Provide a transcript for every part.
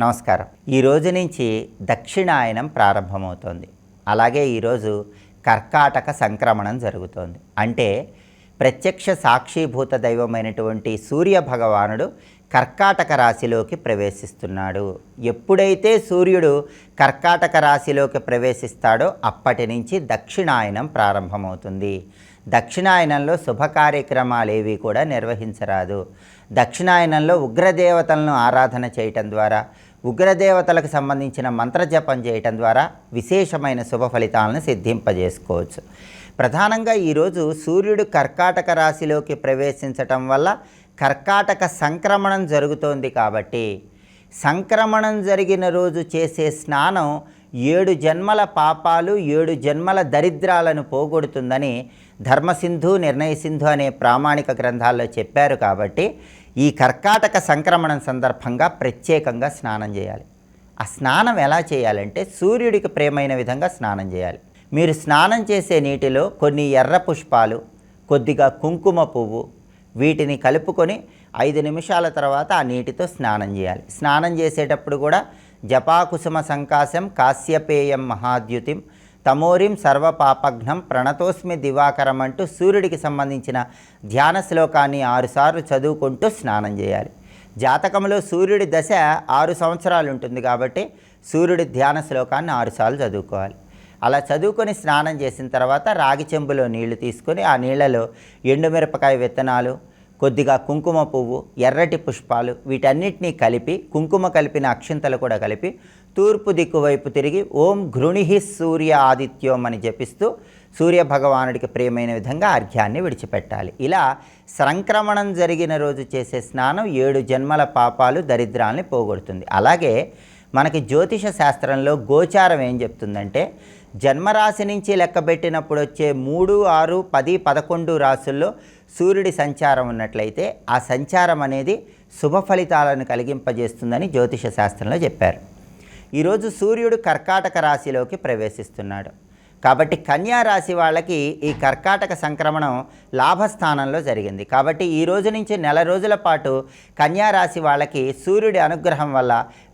నమస్కారం. ఈ రోజు నుంచి దక్షిణాయనం ప్రారంభమవుతోంది. అలాగే ఈరోజు కర్కాటక సంక్రమణం జరుగుతోంది. అంటే ప్రత్యక్ష సాక్షిభూత దైవమైనటువంటి సూర్య భగవానుడు కర్కాటక రాశిలోకి ప్రవేశిస్తున్నాడు. ఎప్పుడైతే సూర్యుడు కర్కాటక రాశిలోకి ప్రవేశిస్తాడో అప్పటి నుంచి దక్షిణాయనం ప్రారంభమవుతుంది. దక్షిణాయనంలో శుభ కార్యక్రమాలు ఏవి కూడా నిర్వహించరాదు. దక్షిణాయనంలో ఉగ్రదేవతలను ఆరాధన చేయటం ద్వారా ఉగ్రదేవతలకు సంబంధించిన మంత్రజపం చేయటం ద్వారా విశేషమైన శుభ ఫలితాలను సిద్ధింపజేసుకోవచ్చు. ప్రధానంగా ఈరోజు సూర్యుడు కర్కాటక రాశిలోకి ప్రవేశించటం వల్ల కర్కాటక సంక్రమణం జరుగుతోంది కాబట్టి సంక్రమణం జరిగిన రోజు చేసే స్నానం ఏడు జన్మల పాపాలు ఏడు జన్మల దరిద్రాలను పోగొడుతుందని ధర్మసింధు నిర్ణయసింధు అనే ప్రామాణిక గ్రంథాల్లో చెప్పారు కాబట్టి ఈ కర్కాటక సంక్రమణం సందర్భంగా ప్రత్యేకంగా స్నానం చేయాలి. ఆ స్నానం ఎలా చేయాలంటే సూర్యుడికి ప్రేమైన విధంగా స్నానం చేయాలి. మీరు స్నానం చేసే నీటిలో కొన్ని ఎర్ర పుష్పాలు కొద్దిగా కుంకుమ పువ్వు వీటిని కలుపుకొని ఐదు నిమిషాల తర్వాత ఆ నీటితో స్నానం చేయాలి. స్నానం చేసేటప్పుడు కూడా జపాకుసుమ సంకాశం కాశ్యపేయం మహాద్యుతిం తమోరిం సర్వపాపఘ్నం ప్రణతోస్మి దివాకరం అంటూ సూర్యుడికి సంబంధించిన ధ్యాన శ్లోకాన్ని ఆరుసార్లు చదువుకుంటూ స్నానం చేయాలి. జాతకంలో సూర్యుడి దశ ఆరు సంవత్సరాలు ఉంటుంది కాబట్టి సూర్యుడి ధ్యాన శ్లోకాన్ని ఆరుసార్లు చదువుకోవాలి. అలా చదువుకొని స్నానం చేసిన తర్వాత రాగి చెంబులో నీళ్ళు తీసుకొని ఆ నీళ్ళలో ఎండుమిరపకాయ విత్తనాలు కొద్దిగా కుంకుమ పువ్వు ఎర్రటి పుష్పాలు వీటన్నిటినీ కలిపి కుంకుమ కలిపిన అక్షింతలు కూడా కలిపి తూర్పు దిక్కు వైపు తిరిగి ఓం ఘృణిహి సూర్య ఆదిత్యం అని జపిస్తూ సూర్య భగవానుడికి ప్రియమైన విధంగా అర్ఘ్యాన్ని విడిచిపెట్టాలి. ఇలా సంక్రమణం జరిగిన రోజు చేసే స్నానం ఏడు జన్మల పాపాలు దరిద్రాల్ని పోగొడుతుంది. అలాగే మనకి జ్యోతిష శాస్త్రంలో గోచారం ఏం చెప్తుందంటే జన్మరాశి నుంచి లెక్కబెట్టినప్పుడు వచ్చే మూడు ఆరు పది పదకొండు రాసుల్లో సూర్యుడి సంచారం ఉన్నట్లయితే ఆ సంచారం అనేది శుభ ఫలితాలను కలిగింపజేస్తుందని జ్యోతిష శాస్త్రంలో చెప్పారు. ఈరోజు సూర్యుడు కర్కాటక రాశిలోకి ప్రవేశిస్తున్నాడు. కాబట్టి కన్యా రాశి వాళ్ళకి ఈ కర్కాటక సంక్రమణం లాభస్థానంలో జరిగింది. కాబట్టి ఈ రోజు నుంచి నెల రోజుల పాటు కన్యా రాశి వాళ్ళకి సూర్యుడి అనుగ్రహం వల్ల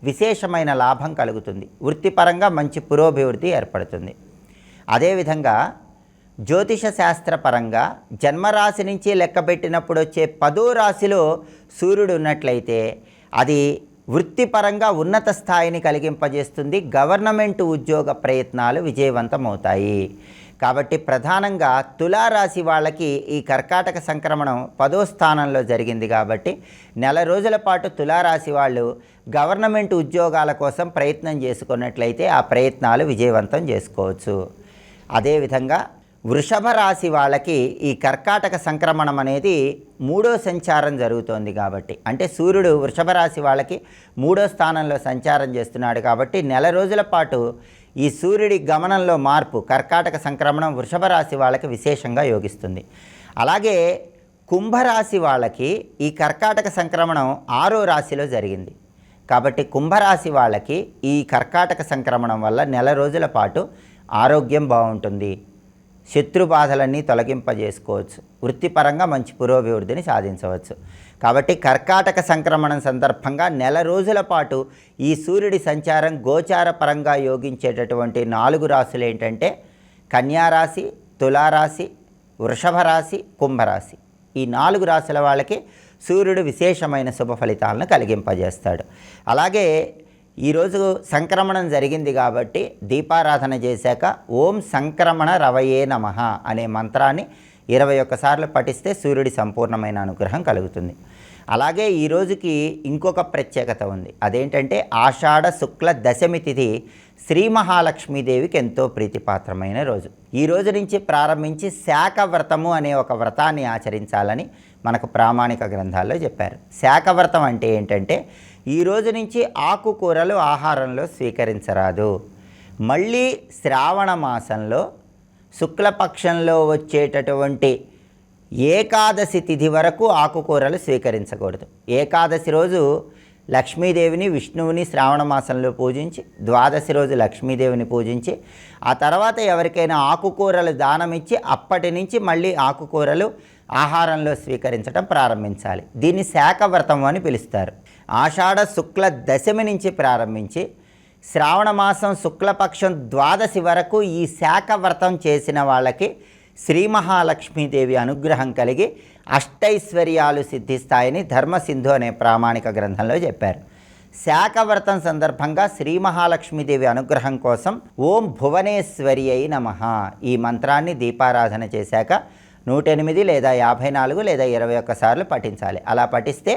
విశేషమైన లాభం కలుగుతుంది. వృత్తిపరంగా మంచి పురోభివృద్ధి ఏర్పడుతుంది. అదేవిధంగా జ్యోతిష శాస్త్రపరంగా జన్మరాశి నుంచి లెక్కబెట్టినప్పుడు వచ్చే పదో రాశిలో సూర్యుడు ఉన్నట్లయితే అది వృత్తిపరంగా ఉన్నత స్థాయిని కలిగింపజేస్తుంది. గవర్నమెంట్ ఉద్యోగ ప్రయత్నాలు విజయవంతమవుతాయి. కాబట్టి ప్రధానంగా తులారాశి వాళ్ళకి ఈ కర్కాటక సంక్రమణం పదో స్థానంలో జరిగింది కాబట్టి నెల రోజుల పాటు తులారాశి వాళ్ళు గవర్నమెంట్ ఉద్యోగాల కోసం ప్రయత్నం చేసుకున్నట్లయితే ఆ ప్రయత్నాలు విజయవంతం చేసుకోవచ్చు. అదేవిధంగా వృషభ రాశి వాళ్ళకి ఈ కర్కాటక సంక్రమణం అనేది మూడో సంచారం జరుగుతోంది కాబట్టి అంటే సూర్యుడు వృషభ రాశి వాళ్ళకి మూడో స్థానంలో సంచారం చేస్తున్నాడు కాబట్టి నెల రోజుల పాటు ఈ సూర్యుడి గమనంలో మార్పు కర్కాటక సంక్రమణం వృషభ రాశి వాళ్ళకి విశేషంగా యోగిస్తుంది. అలాగే కుంభరాశి వాళ్ళకి ఈ కర్కాటక సంక్రమణం ఆరో రాశిలో జరిగింది. కాబట్టి కుంభరాశి వాళ్ళకి ఈ కర్కాటక సంక్రమణం వల్ల నెల రోజుల పాటు ఆరోగ్యం బాగుంటుంది. శత్రు బాధలన్నీ తొలగింపజేసుకోవచ్చు. వృత్తిపరంగా మంచి పురోభివృద్ధిని సాధించవచ్చు. కాబట్టి కర్కాటక సంక్రమణం సందర్భంగా నెల రోజుల పాటు ఈ సూర్యుడి సంచారం గోచార పరంగా యోగించేటటువంటి నాలుగు రాశులు ఏంటంటే కన్యారాశి తులారాశి వృషభ రాశి కుంభరాశి. ఈ నాలుగు రాశుల వాళ్ళకి సూర్యుడు విశేషమైన శుభ ఫలితాలను కలిగింపజేస్తాడు. అలాగే ఈరోజు సంక్రమణం జరిగింది కాబట్టి దీపారాధన చేశాక ఓం సంక్రమణ రవయే నమ అనే మంత్రాన్ని ఇరవై ఒక్కసార్లు పఠిస్తే సూర్యుడి సంపూర్ణమైన అనుగ్రహం కలుగుతుంది. అలాగే ఈ రోజుకి ఇంకొక ప్రత్యేకత ఉంది. అదేంటంటే ఆషాఢ శుక్ల దశమి తిథి శ్రీ మహాలక్ష్మీదేవికి ఎంతో ప్రీతిపాత్రమైన రోజు. ఈ రోజు నుంచి ప్రారంభించి శాఖ వ్రతము అనే ఒక వ్రతాన్ని ఆచరించాలని మనకు ప్రామాణిక గ్రంథాల్లో చెప్పారు. శాఖ వ్రతం అంటే ఏంటంటే ఈ రోజు నుంచి ఆకుకూరలు ఆహారంలో స్వీకరించరాదు. మళ్ళీ శ్రావణ మాసంలో శుక్లపక్షంలో వచ్చేటటువంటి ఏకాదశి తిథి వరకు ఆకుకూరలు స్వీకరించకూడదు. ఏకాదశి రోజు లక్ష్మీదేవిని విష్ణువుని శ్రావణ మాసంలో పూజించి ద్వాదశి రోజు లక్ష్మీదేవిని పూజించి ఆ తర్వాత ఎవరికైనా ఆకుకూరలు దానం ఇచ్చి అప్పటి నుంచి మళ్ళీ ఆకుకూరలు ఆహారంలో స్వీకరించడం ప్రారంభించాలి. దీన్ని శాఖ వ్రతం అని పిలుస్తారు. ఆషాఢ శుక్ల దశమి నుంచి ప్రారంభించి శ్రావణ మాసం శుక్లపక్షం ద్వాదశి వరకు ఈ శాఖ వ్రతం చేసిన వాళ్ళకి శ్రీ మహాలక్ష్మీదేవి అనుగ్రహం కలిగి అష్టైశ్వర్యాలు సిద్ధిస్తాయని ధర్మసింధు అనే ప్రామాణిక గ్రంథంలో చెప్పారు. శాఖ వ్రతం సందర్భంగా శ్రీ మహాలక్ష్మీదేవి అనుగ్రహం కోసం ఓం భువనేశ్వరి అయి నమ. ఈ మంత్రాన్ని దీపారాధన చేశాక నూట ఎనిమిది లేదా యాభై నాలుగు లేదా ఇరవై ఒక్కసార్లు పఠించాలి. అలా పఠిస్తే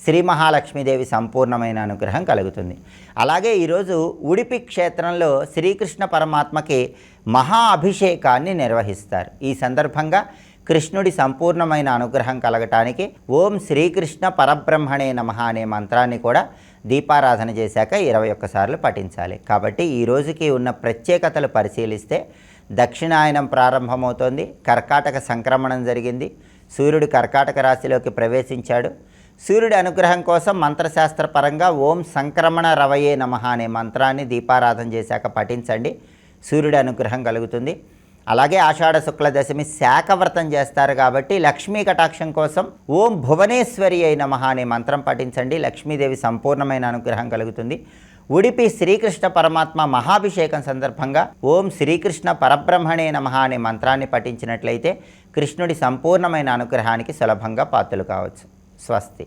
శ్రీ మహాలక్ష్మీదేవి సంపూర్ణమైన అనుగ్రహం కలుగుతుంది. అలాగే ఈరోజు ఉడిపి క్షేత్రంలో శ్రీకృష్ణ పరమాత్మకి మహా అభిషేకాన్ని నిర్వహిస్తారు. ఈ సందర్భంగా కృష్ణుడి సంపూర్ణమైన అనుగ్రహం కలగటానికి ఓం శ్రీకృష్ణ పరబ్రహ్మణే నమ అనే మంత్రాన్ని కూడా దీపారాధన చేశాక ఇరవై ఒక్కసార్లు పఠించాలి. కాబట్టి ఈ రోజుకి ఉన్న ప్రత్యేకతలు పరిశీలిస్తే దక్షిణాయనం ప్రారంభమవుతోంది కర్కాటక సంక్రమణం జరిగింది సూర్యుడు కర్కాటక రాశిలోకి ప్రవేశించాడు సూర్యుడి అనుగ్రహం కోసం మంత్రశాస్త్రపరంగా ఓం సంక్రమణ రవయే నమ అనే మంత్రాన్ని దీపారాధన చేశాక పఠించండి. సూర్యుడి అనుగ్రహం కలుగుతుంది. అలాగే ఆషాఢ శుక్ల దశమి శాఖవ్రతం చేస్తారు కాబట్టి లక్ష్మీ కటాక్షం కోసం ఓం భువనేశ్వరి అయి నమ అనే మంత్రం పఠించండి. లక్ష్మీదేవి సంపూర్ణమైన అనుగ్రహం కలుగుతుంది. ఉడిపి శ్రీకృష్ణ పరమాత్మ మహాభిషేకం సందర్భంగా ఓం శ్రీకృష్ణ పరబ్రహ్మణే నమ అనే మంత్రాన్ని పఠించినట్లయితే కృష్ణుడి సంపూర్ణమైన అనుగ్రహానికి సులభంగా పాత్రలు కావచ్చు. స్వస్తి.